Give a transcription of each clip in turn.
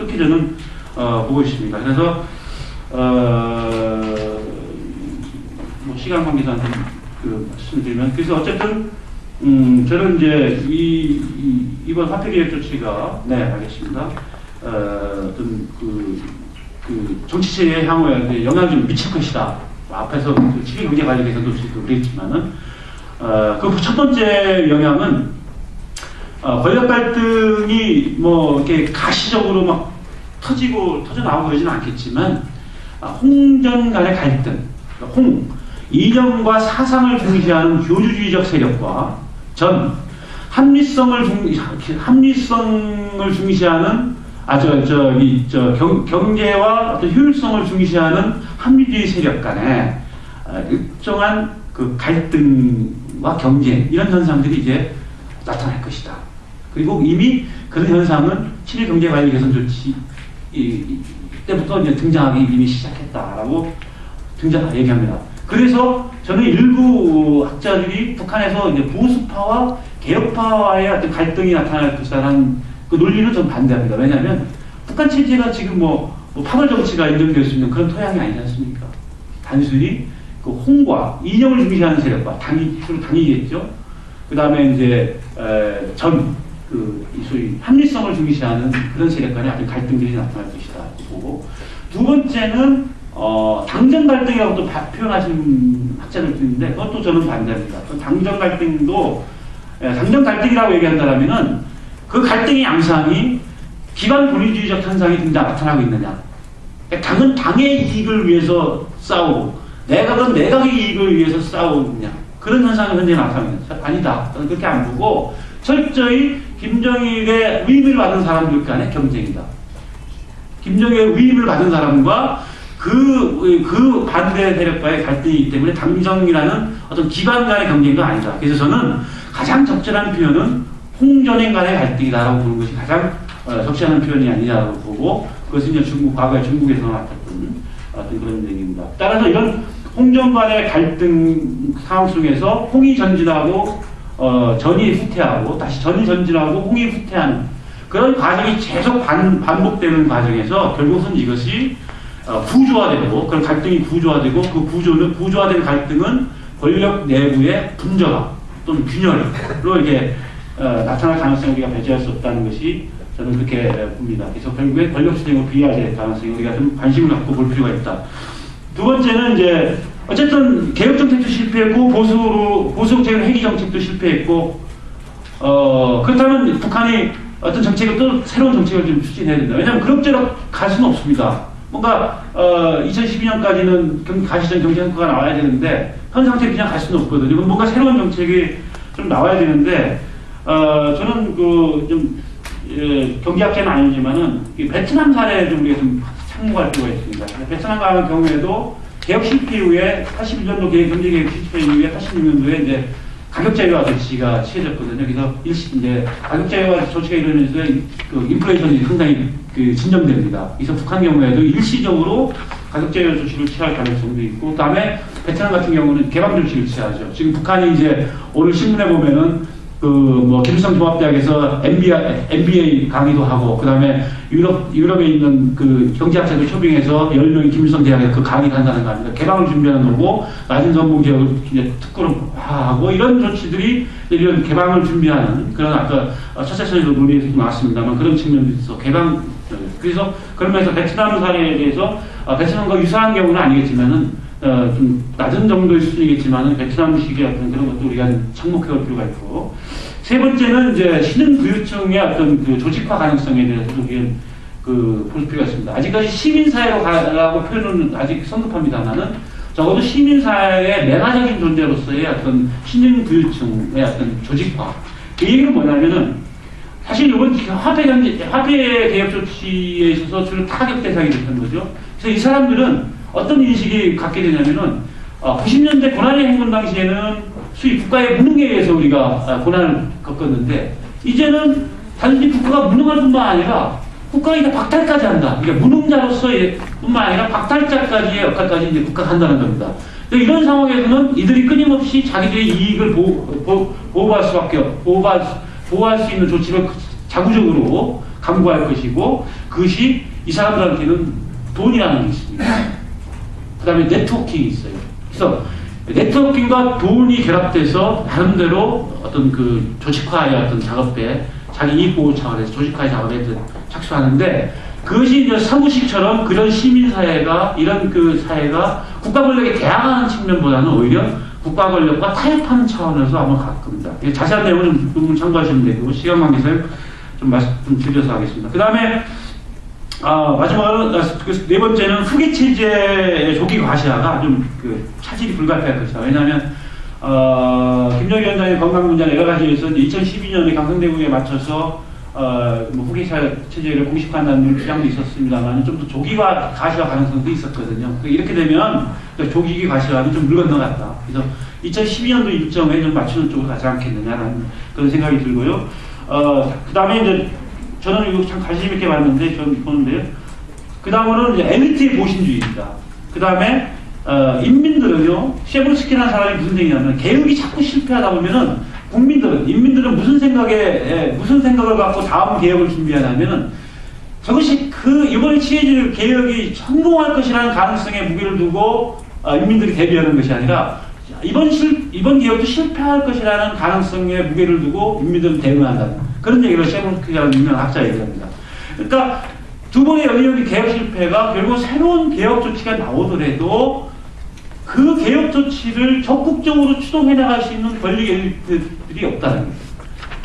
그렇게 저는 어, 보고 있습니다. 그래서 어, 뭐 시간 관계상 그 말씀드리면 그래서 어쨌든 음, 저는 이제 이, 이 이번 화폐 개혁 조치가 네 알겠습니다. 어, 어떤 그, 그 정치체의 향후에 영향을 좀 미칠 것이다. 앞에서 그 지리 경제 관련 개선도 그랬지만은 어, 그 첫 번째 영향은 어, 권력 갈등이 뭐 이렇게 가시적으로 막 터지고 터져 나오고 그러지는 않겠지만 아, 홍전 간의 갈등, 홍 이념과 사상을 중시하는 교주주의적 세력과 전 합리성을 중 합리성을 중시하는 아저 저이 저 경, 경제와 어떤 효율성을 중시하는 합리주의 세력 간에 어, 일정한 그 갈등과 경쟁 이런 현상들이 이제 나타날 것이다. 그리고 이미 그런 현상은 7일 경제 관리 개선 조치 때부터 이제 등장하기 이미 시작했다라고 등장 얘기합니다. 그래서 저는 일부 학자들이 북한에서 이제 보수파와 개혁파와의 어떤 갈등이 나타날 것이라는 그 논리는 좀 반대합니다. 왜냐하면 북한 체제가 지금 뭐, 뭐 파벌 정치가 인정될 수 있는 그런 토양이 아니지 않습니까? 단순히 그 홍과 이념을 중시하는 세력과 당이 주로 당이겠죠. 그 다음에 이제 에, 전, 그, 이 소위 합리성을 중시하는 그런 세력 간의 아주 갈등들이 나타날 것이다. 보고. 두 번째는, 어, 당정 갈등이라고 또 바- 표현하시는 학자들도 있는데, 그것도 저는 반대합니다. 그 당정 갈등도, 에, 당정 갈등이라고 얘기한다면은, 그 갈등의 양상이 기반 분리주의적 현상이 등장 나타나고 있느냐. 그러니까 당은 당의 이익을 위해서 싸우고, 내각은 내각의 이익을 위해서 싸우느냐. 그런 현상이 현재 나타나는 아니다. 저는 그렇게 안 보고 철저히 김정일의 위임을 받은 사람들 간의 경쟁이다. 김정일의 위임을 받은 사람과 그, 그 반대 세력과의 갈등이기 때문에 당정이라는 어떤 기관 간의 경쟁도 아니다. 그래서 저는 가장 적절한 표현은 홍전행 간의 갈등이다라고 보는 것이 가장 어, 적절한 표현이 아니냐고 보고 그것은 이제 중국, 과거에 중국에서 나왔던 어떤 그런 얘기입니다. 따라서 이런 홍전 간의 갈등 상황 속에서 홍이 전진하고 어, 전이 후퇴하고 다시 전이 전진하고 홍이 후퇴하는 그런 과정이 계속 반, 반복되는 과정에서 결국은 이것이 어, 구조화되고 그런 갈등이 구조화되고 그 구조는 구조화된 갈등은 권력 내부의 분절화 또는 균열로 이렇게 어, 나타날 가능성을 우리가 배제할 수 없다는 것이 저는 그렇게 봅니다. 그래서 결국에 권력 수행을 비하될 가능성이 우리가 좀 관심을 갖고 볼 필요가 있다. 두 번째는 이제 어쨌든 개혁 정책도 실패했고 보수로 보수 정책은 회기 정책도 실패했고 어 그렇다면 북한이 어떤 정책을 또 새로운 정책을 좀 추진해야 된다. 왜냐하면 그럭저럭 갈 수는 없습니다. 뭔가 어 2012년까지는 가시적 경제 성과가 나와야 되는데 현 상태 그냥 갈 수는 없거든요. 뭔가 새로운 정책이 좀 나와야 되는데 어 저는 그좀 예, 경제학자는 아니지만은 이 베트남 사례를 좀 우리가 좀 참고할 필요가 있습니다. 베트남 같은 경우에도 개혁 실패 이후에 81년도 개혁, 경제 개혁 실패 이후에 86년도에 이제 가격 제외화 조치가 취해졌거든요. 그래서 일시 이제 가격 제외화 조치가 이루어지면서 그 인플레이션이 상당히 그 진정됩니다. 그래서 북한 경우에도 일시적으로 가격 제외 조치를 취할 가능성도 있고, 그다음에 베트남 같은 경우는 개방 조치를 취하죠. 지금 북한이 이제 오늘 신문에 보면은 그뭐 김일성 종합대학에서 MBA, MBA 강의도 하고 그다음에 유럽 유럽에 있는 그 경제학자들 초빙해서 10명이 김일성 대학에 그 강의를 한다는 거 아닙니까? 개방을 준비하는 거고 낮은 전문 개혁을 이제 특구로하고 이런 조치들이 이런 개방을 준비하는 그런 아까 첫째 선에도 논의에서 나왔습니다만 그런 측면도 있어 개방 그래서 그러면서 베트남 사례에 대해서 아, 베트남과 유사한 경우는 아니겠지만은 어, 좀 낮은 정도일 수는 있겠지만 베트남식의 어떤 그런 것도 우리가 좀 착목해 볼 필요가 있고 세 번째는 이제 신흥 부유층의 어떤 그 조직화 가능성에 대해서도 우리가 그볼 필요가 있습니다. 아직까지 시민사회로 가라고 표현은 아직 성급합니다만은 적어도 시민사회의 매가적인 존재로서의 어떤 신흥 부유층의 어떤 조직화. 그 얘기는 뭐냐면은 사실 이번 화폐 경제, 화폐 개혁 조치에 있어서 주로 타격 대상이 됐던 거죠. 그래서 이 사람들은 어떤 인식이 갖게 되냐면은 어, 90년대 고난의 행군 당시에는 수입 국가의 무능에 의해서 우리가 아, 고난을 겪었는데 이제는 단순히 국가가 무능할 뿐만 아니라 국가가 이제 박탈까지 한다. 그러니까 무능자로서의 뿐만 아니라 박탈자까지의 역할까지 이제 국가가 한다는 겁니다. 이런 상황에서는 이들이 끊임없이 자기들의 이익을 보호, 보, 보호할 수 밖에 없, 보호할, 수- 보호할 수 있는 조치를 자구적으로 강구할 것이고 그것이 이 사람들한테는 돈이라는 게 있습니다. 그 다음에 네트워킹이 있어요. 그래서 네트워킹과 돈이 결합돼서 나름대로 어떤 그 조직화의 어떤 작업에 자기 이익 보호 차원에서 조직화의 작업에 착수하는데 그것이 이제 사무식처럼 그런 시민사회가 이런 그 사회가 국가 권력에 대항하는 측면보다는 오히려 국가 권력과 타협하는 차원에서 아마 가끔입니다. 이 자세한 내용은 좀 참고하시면 되고 시간 관계상 좀 말씀 좀 줄여서 하겠습니다. 그 다음에 아, 마지막으로 아, 그네 번째는 후기 체제의 조기 과시화가 좀 그 차질이 불가피할 것이다. 왜냐하면 어, 김정희 위원장의 건강 문제 여러 가지에서 2012년에 강성대국에 맞춰서 어, 뭐 후기 차- 체제를 공식화한다는 주장도 있었습니다만 좀 더 조기화 가시화 가능성도 있었거든요. 그 이렇게 되면 그 조기 가시화는 좀 물 건너갔다. 그래서 2012년도 일정에 좀 맞추는 쪽으로 가지 않겠느냐라는 그런 생각이 들고요. 어, 그 다음에 이제 저는 이거 참 관심 있게 봤는데 저는 보는데요. 그 다음으로는 엘리트의 보신주의입니다. 그 다음에 어, 인민들은요 셰브르스키라는 사람이 무슨 얘기냐면 개혁이 자꾸 실패하다 보면은 국민들은 인민들은 무슨 생각에 에, 무슨 생각을 갖고 다음 개혁을 준비하냐면은 저것이 그 이번에 취해질 개혁이 성공할 것이라는 가능성에 무게를 두고 어, 인민들이 대비하는 것이 아니라 이번 실 이번 개혁도 실패할 것이라는 가능성에 무게를 두고 인민들은 대응한다는 그런 얘기를 셰브르스키라는 유명한 학자 얘기합니다. 그러니까 두 번의 연이은 개혁 실패가 결국 새로운 개혁 조치가 나오더라도 그 개혁 조치를 적극적으로 추동해 나갈 수 있는 권력 엘리트들이 없다는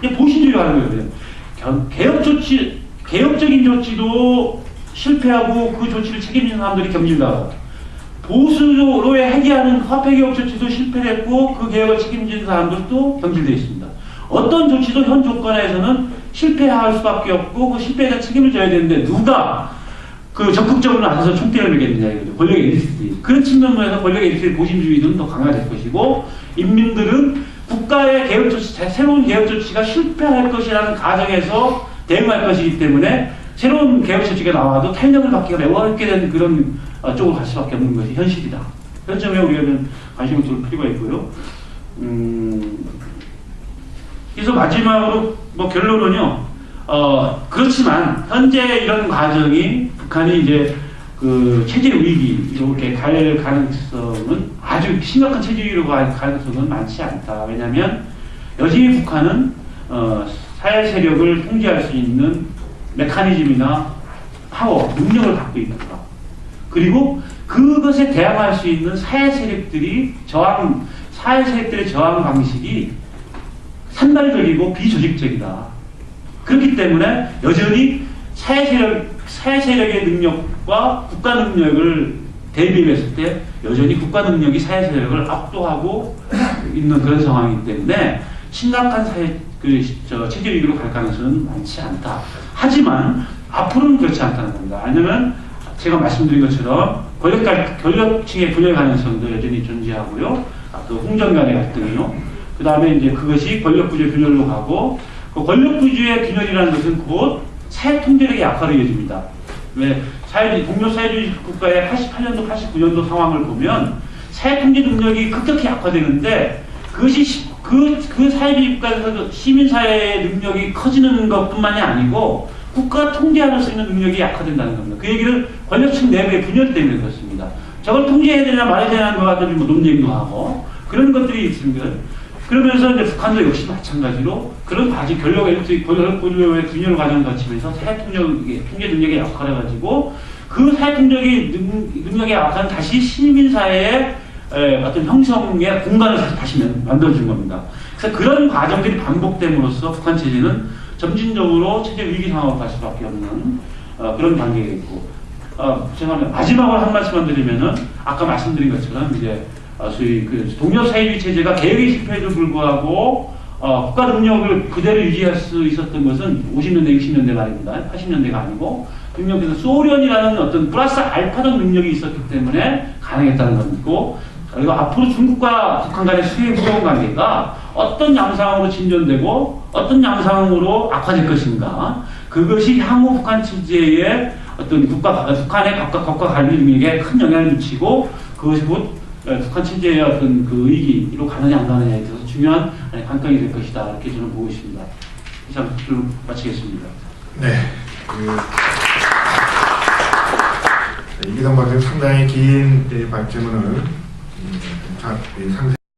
거예요. 보시주의로 하는 거예요. 겨- 개혁 조치, 개혁적인 조치도 실패하고 그 조치를 책임지는 사람들이 경질당하고 보수로의 해결하는 화폐 개혁 조치도 실패했고 그 개혁을 책임지는 사람들도 경질되어 있습니다. 어떤 조치도 현 조건에서는 실패할 수밖에 없고 그 실패에 대한 책임을 져야 되는데 누가 그 적극적으로 나서서 총대를 매겠느냐 이거죠. 권력 엘리트들이. 그런 측면에서 권력 엘리트의 보신주의는 더 강화될 것이고 인민들은 국가의 개혁 조치, 새로운 개혁 조치가 실패할 것이라는 가정에서 대응할 것이기 때문에 새로운 개혁 조치가 나와도 탄력을 받기가 매우 어렵게 되는 그런 어, 쪽으로 갈 수밖에 없는 것이 현실이다. 그런 점에 우리가 좀 관심을 둘 필요가 있고요. 음, 그래서 마지막으로 뭐 결론은요. 어 그렇지만 현재 이런 과정이 북한이 이제 그 체제 위기 이렇게 갈 가능성은 아주 심각한 체제 위기로 갈 가능성은 많지 않다. 왜냐하면 여전히 북한은 어 사회 세력을 통제할 수 있는 메커니즘이나 파워, 능력을 갖고 있다. 그리고 그것에 대항할 수 있는 사회 세력들이 저항, 사회 세력들의 저항 방식이 산발적이고 비조직적이다. 그렇기 때문에 여전히 사회 세력, 사회 세력의 능력과 국가 능력을 대비했을 때 여전히 국가 능력이 사회 세력을 압도하고 있는 그런 상황이기 때문에 심각한 사회 그, 저, 체제 위기로 갈 가능성은 많지 않다. 하지만 앞으로는 그렇지 않다는 겁니다. 왜냐면 제가 말씀드린 것처럼 권력, 권력층의 분열 가능성도 여전히 존재하고요. 아, 또 홍전 간의 갈등이요. 그 다음에 이제 그것이 권력 구조의 균열로 가고 그 권력 구조의 균열이라는 것은 곧 사회 통제력의 약화로 이어집니다. 왜 사회 동료 사회주의 국가의 88년도 89년도 상황을 보면 사회 통제 능력이 급격히 약화되는데 그것이 시- 그, 그 사회주의 국가에서 시민 사회의 능력이 커지는 것뿐만이 아니고 국가 통제할 수 있는 능력이 약화된다는 겁니다. 그 얘기를 권력층 내부의 분열 때문에 그렇습니다. 저걸 통제해야 되냐 말아야 되냐는 것 같은 뭐 논쟁도 하고 그런 것들이 있습니다. 그러면서 이제 북한도 역시 마찬가지로 그런 과정 권력 엘리트 권력 권력의 균열 과정을 거치면서 사회 통력 통제 능력이 약화해가지고 그 사회 통력이 능, 능력이 약화는 다시 시민 사회의 에, 어떤 형성의 공간을 다시, 만들어준 겁니다. 그래서 그런 과정들이 반복됨으로써 북한 체제는 점진적으로 체제 위기 상황으로 갈 수밖에 없는 어, 그런 관계가 있고 어, 제가 마지막으로 한 말씀만 드리면은 아까 말씀드린 것처럼 이제 어, 소위 그 동료 사회주의 체제가 개혁의 실패에도 불구하고 어, 국가 능력을 그대로 유지할 수 있었던 것은 50년대, 60년대 말입니다. 80년대가 아니고 능력에서 소련이라는 어떤 플러스 알파적 능력이 있었기 때문에 가능했다는 것이고 그리고 앞으로 중국과 북한 간의 수혜 후원 관계가 어떤 양상으로 진전되고 어떤 양상으로 악화될 것인가 그것이 향후 북한 체제의 어떤 국가 북한의 각각 국가 관리 능력에 큰 영향을 미치고 그것이 곧 어, 네, 북한 체제의 어떤 그 의기로 가느냐 안 가느냐에 있어서 중요한 관건이 될 것이다 이렇게 저는 보고 있습니다. 이상 로 마치겠습니다. 네. 그 네, 이기성 박사님 상당히 긴 발제문을 음, 상당